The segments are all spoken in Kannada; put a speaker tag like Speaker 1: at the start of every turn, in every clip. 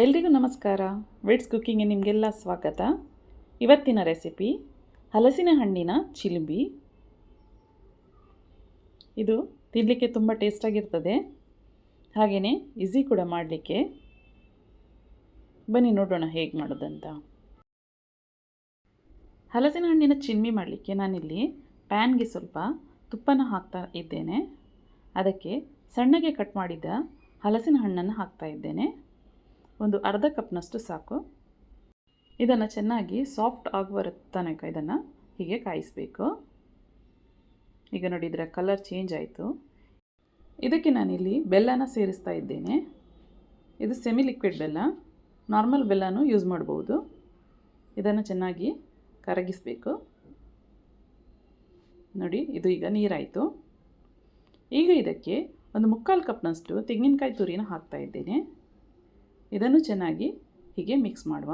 Speaker 1: ಎಲ್ರಿಗೂ ನಮಸ್ಕಾರ. ವೆಡ್ಸ್ ಕುಕ್ಕಿಂಗ್ಗೆ ನಿಮಗೆಲ್ಲ ಸ್ವಾಗತ. ಇವತ್ತಿನ ರೆಸಿಪಿ ಹಲಸಿನ ಹಣ್ಣಿನ ಚಿಲಿಂಬಿ. ಇದು ತಿನ್ನಲಿಕ್ಕೆ ತುಂಬ ಟೇಸ್ಟಾಗಿರ್ತದೆ ಹಾಗೆಯೇ ಈಸಿ ಕೂಡ ಮಾಡಲಿಕ್ಕೆ. ಬನ್ನಿ ನೋಡೋಣ ಹೇಗೆ ಮಾಡೋದಂತ. ಹಲಸಿನ ಹಣ್ಣಿನ ಚಿಲ್ಮಿ ಮಾಡಲಿಕ್ಕೆ ನಾನಿಲ್ಲಿ ಪ್ಯಾನ್ಗೆ ಸ್ವಲ್ಪ ತುಪ್ಪನ ಹಾಕ್ತಾ ಇದ್ದೇನೆ. ಅದಕ್ಕೆ ಸಣ್ಣಗೆ ಕಟ್ ಮಾಡಿದ ಹಲಸಿನ ಹಣ್ಣನ್ನು ಹಾಕ್ತಾ ಇದ್ದೇನೆ. ಒಂದು ಅರ್ಧ ಕಪ್ನಷ್ಟು ಸಾಕು. ಇದನ್ನು ಚೆನ್ನಾಗಿ ಸಾಫ್ಟ್ ಆಗುವ ತನಕ ಇದನ್ನು ಹೀಗೆ ಕಾಯಿಸಬೇಕು. ಈಗ ನೋಡಿ ಇದರ ಕಲರ್ ಚೇಂಜ್ ಆಯಿತು. ಇದಕ್ಕೆ ನಾನಿಲ್ಲಿ ಬೆಲ್ಲನ ಸೇರಿಸ್ತಾ ಇದ್ದೇನೆ. ಇದು ಸೆಮಿ ಲಿಕ್ವಿಡ್ ಬೆಲ್ಲ. ನಾರ್ಮಲ್ ಬೆಲ್ಲನೂ ಯೂಸ್ ಮಾಡ್ಬೋದು. ಇದನ್ನು ಚೆನ್ನಾಗಿ ಕರಗಿಸಬೇಕು. ನೋಡಿ, ಇದು ಈಗ ನೀರಾಯಿತು. ಈಗ ಇದಕ್ಕೆ ಒಂದು ಮುಕ್ಕಾಲು ಕಪ್ನಷ್ಟು ತೆಂಗಿನಕಾಯಿ ತುರಿನ ಹಾಕ್ತಾ ಇದ್ದೇನೆ. ಇದನ್ನು ಚೆನ್ನಾಗಿ ಹೀಗೆ ಮಿಕ್ಸ್ ಮಾಡುವ.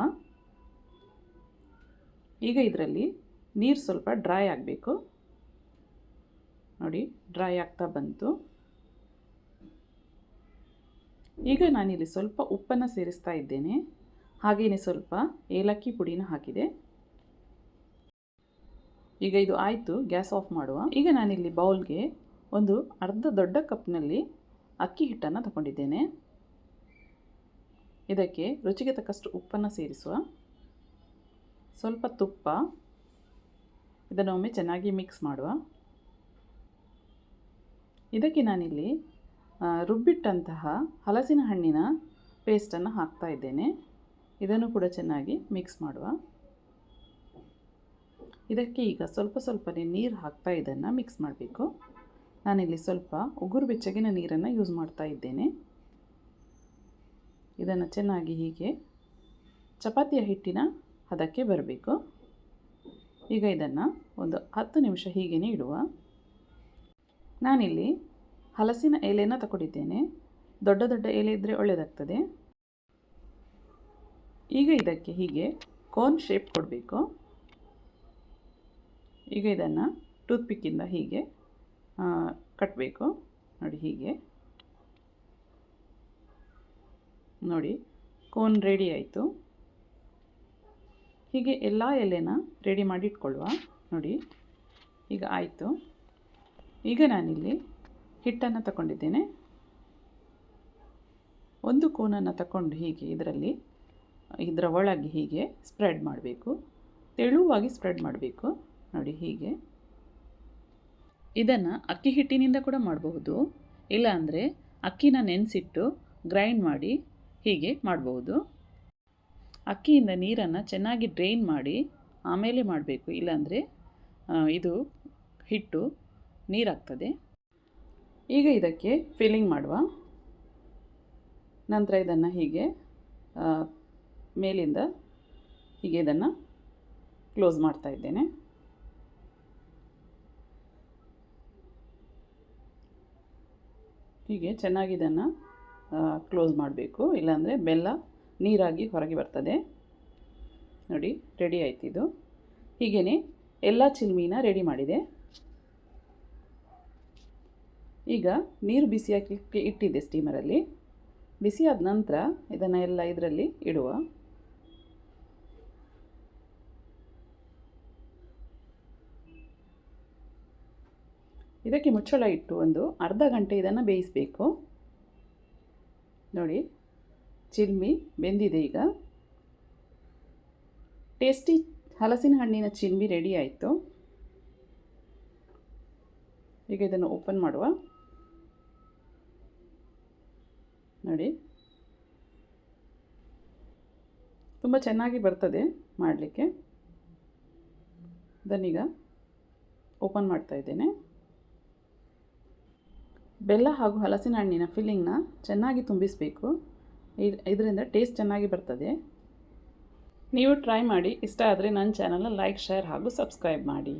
Speaker 1: ಈಗ ಇದರಲ್ಲಿ ನೀರು ಸ್ವಲ್ಪ ಡ್ರೈ ಆಗಬೇಕು. ನೋಡಿ ಡ್ರೈ ಆಗ್ತಾ ಬಂತು. ಈಗ ನಾನಿಲ್ಲಿ ಸ್ವಲ್ಪ ಉಪ್ಪನ್ನು ಸೇರಿಸ್ತಾ ಇದ್ದೇನೆ. ಹಾಗೆಯೇ ಸ್ವಲ್ಪ ಏಲಕ್ಕಿ ಪುಡಿನ ಹಾಕಿದೆ. ಈಗ ಇದು ಆಯಿತು, ಗ್ಯಾಸ್ ಆಫ್ ಮಾಡುವ. ಈಗ ನಾನಿಲ್ಲಿ ಬೌಲ್ಗೆ ಒಂದು ಅರ್ಧ ದೊಡ್ಡ ಕಪ್ನಲ್ಲಿ ಅಕ್ಕಿ ಹಿಟ್ಟನ್ನು ತಗೊಂಡಿದ್ದೇನೆ. ಇದಕ್ಕೆ ರುಚಿಗೆ ತಕ್ಕಷ್ಟು ಉಪ್ಪನ್ನು ಸೇರಿಸುವ. ಸ್ವಲ್ಪ ತುಪ್ಪ. ಇದನ್ನು ಒಮ್ಮೆ ಚೆನ್ನಾಗಿ ಮಿಕ್ಸ್ ಮಾಡುವ. ಇದಕ್ಕೆ ನಾನಿಲ್ಲಿ ರುಬ್ಬಿಟ್ಟಂತಹ ಹಲಸಿನ ಹಣ್ಣಿನ ಪೇಸ್ಟನ್ನು ಹಾಕ್ತಾ ಇದ್ದೇನೆ. ಇದನ್ನು ಕೂಡ ಚೆನ್ನಾಗಿ ಮಿಕ್ಸ್ ಮಾಡುವ. ಇದಕ್ಕೆ ಈಗ ಸ್ವಲ್ಪ ಸ್ವಲ್ಪನೇ ನೀರು ಹಾಕ್ತಾ ಇದನ್ನು ಮಿಕ್ಸ್ ಮಾಡಬೇಕು. ನಾನಿಲ್ಲಿ ಸ್ವಲ್ಪ ಉಗುರು ಬೆಚ್ಚಗಿನ ನೀರನ್ನು ಯೂಸ್ ಮಾಡ್ತಾ ಇದ್ದೇನೆ. ಇದನ್ನು ಚೆನ್ನಾಗಿ ಹೀಗೆ ಚಪಾತಿಯ ಹಿಟ್ಟಿನ ಹದಕ್ಕೆ ಬರಬೇಕು. ಈಗ ಇದನ್ನು ಒಂದು ಹತ್ತು ನಿಮಿಷ ಹೀಗೇ ಇಡುವ. ನಾನಿಲ್ಲಿ ಹಲಸಿನ ಎಲೆನ ತಗೊಂಡಿದ್ದೇನೆ ದೊಡ್ಡ ದೊಡ್ಡ ಎಲೆ ಇದ್ದರೆ ಒಳ್ಳೆಯದಾಗ್ತದೆ. ಈಗ ಇದಕ್ಕೆ ಹೀಗೆ ಕೋನ್ ಶೇಪ್ ಕೊಡಬೇಕು. ಈಗ ಇದನ್ನು ಟೂತ್ಪಿಕ್ಕಿಂದ ಹೀಗೆ ಕಟ್ಟಬೇಕು ನೋಡಿ ಹೀಗೆ. ನೋಡಿ ಕೋನ್ ರೆಡಿ ಆಯಿತು. ಹೀಗೆ ಎಲ್ಲ ಎಲೆನ ರೆಡಿ ಮಾಡಿ ಇಟ್ಕೊಳ್ಳುವ ನೋಡಿ, ಈಗ ಆಯಿತು. ಈಗ ನಾನಿಲ್ಲಿ ಹಿಟ್ಟನ್ನು ತಗೊಂಡಿದ್ದೇನೆ. ಒಂದು ಕೋನನ್ನು ತಗೊಂಡು ಹೀಗೆ ಇದರಲ್ಲಿ, ಇದರ ಒಳಗೆ ಹೀಗೆ ಸ್ಪ್ರೆಡ್ ಮಾಡಬೇಕು. ತೆಳುವಾಗಿ ಸ್ಪ್ರೆಡ್ ಮಾಡಬೇಕು. ನೋಡಿ, ಹೀಗೆ. ಇದನ್ನು ಅಕ್ಕಿ ಹಿಟ್ಟಿನಿಂದ ಕೂಡ ಮಾಡಬಹುದು. ಇಲ್ಲಾಂದರೆ ಅಕ್ಕಿನ ನೆನೆಸಿಟ್ಟು ಗ್ರೈಂಡ್ ಮಾಡಿ ಹೀಗೆ ಮಾಡಬಹುದು ಅಕ್ಕಿಯಿಂದ ನೀರನ್ನು ಚೆನ್ನಾಗಿ ಡ್ರೈನ್ ಮಾಡಿ ಆಮೇಲೆ ಮಾಡಬೇಕು. ಇಲ್ಲಾಂದರೆ ಇದು ಹಿಟ್ಟು, ನೀರಾಗ್ತದೆ. ಈಗ ಇದಕ್ಕೆ ಫಿಲ್ಲಿಂಗ್ ಮಾಡುವ. ನಂತರ ಇದನ್ನು ಹೀಗೆ ಮೇಲಿಂದ ಹೀಗೆ ಇದನ್ನು ಕ್ಲೋಸ್ ಮಾಡ್ತಾ ಇದ್ದೇನೆ. ಹೀಗೆ ಚೆನ್ನಾಗಿ ಇದನ್ನು ಕ್ಲೋಸ್ ಮಾಡಬೇಕು. ಇಲ್ಲಾಂದರೆ ಬೆಲ್ಲ ನೀರಾಗಿ ಹೊರಗೆ ಬರ್ತದೆ. ನೋಡಿ ರೆಡಿ ಆಯ್ತು ಇದು. ಎಲ್ಲ ಚಿಲ್ಮಿನ ರೆಡಿ ಮಾಡಿದೆ. ಈಗ ನೀರು ಬಿಸಿ ಹಾಕಲಿಕ್ಕೆ ಇಟ್ಟಿದ್ದೆ ಸ್ಟೀಮರಲ್ಲಿ ಬಿಸಿಯಾದ ನಂತರ ಇದನ್ನು ಎಲ್ಲ ಇದರಲ್ಲಿ ಇಡುವ. ಇದಕ್ಕೆ ಮುಚ್ಚಳ ಇಟ್ಟು ಒಂದು ಅರ್ಧ ಗಂಟೆ ಇದನ್ನು ಬೇಯಿಸಬೇಕು. ನೋಡಿ, ಚಿಲ್ಮಿ ಬೆಂದಿದೆ ಈಗ. ಟೇಸ್ಟಿ ಹಲಸಿನ ಹಣ್ಣಿನ ಚಿಲ್ಮಿ ರೆಡಿ ಆಯಿತು. ಈಗ ಇದನ್ನು ಓಪನ್ ಮಾಡುವ. ನೋಡಿ. ತುಂಬ ಚೆನ್ನಾಗಿ ಬರ್ತದೆ ಮಾಡಲಿಕ್ಕೆ. ಇದನ್ನೀಗ ಓಪನ್ ಮಾಡ್ತಾ ಇದ್ದೇನೆ. ಬೆಲ್ಲ ಹಾಗೂ ಹಲಸಿನ ಹಣ್ಣಿನ ಫಿಲ್ಲಿಂಗ್ನ ಚೆನ್ನಾಗಿ ತುಂಬಿಸಬೇಕು. ಇದರಿಂದ ಟೇಸ್ಟ್ ಚೆನ್ನಾಗಿ ಬರ್ತದೆ. ನೀವು ಟ್ರೈ ಮಾಡಿ. ಇಷ್ಟ ಆದರೆ ನನ್ನ ಚಾನಲ್ನ ಲೈಕ್, ಶೇರ್ ಹಾಗೂ ಸಬ್ಸ್ಕ್ರೈಬ್ ಮಾಡಿ.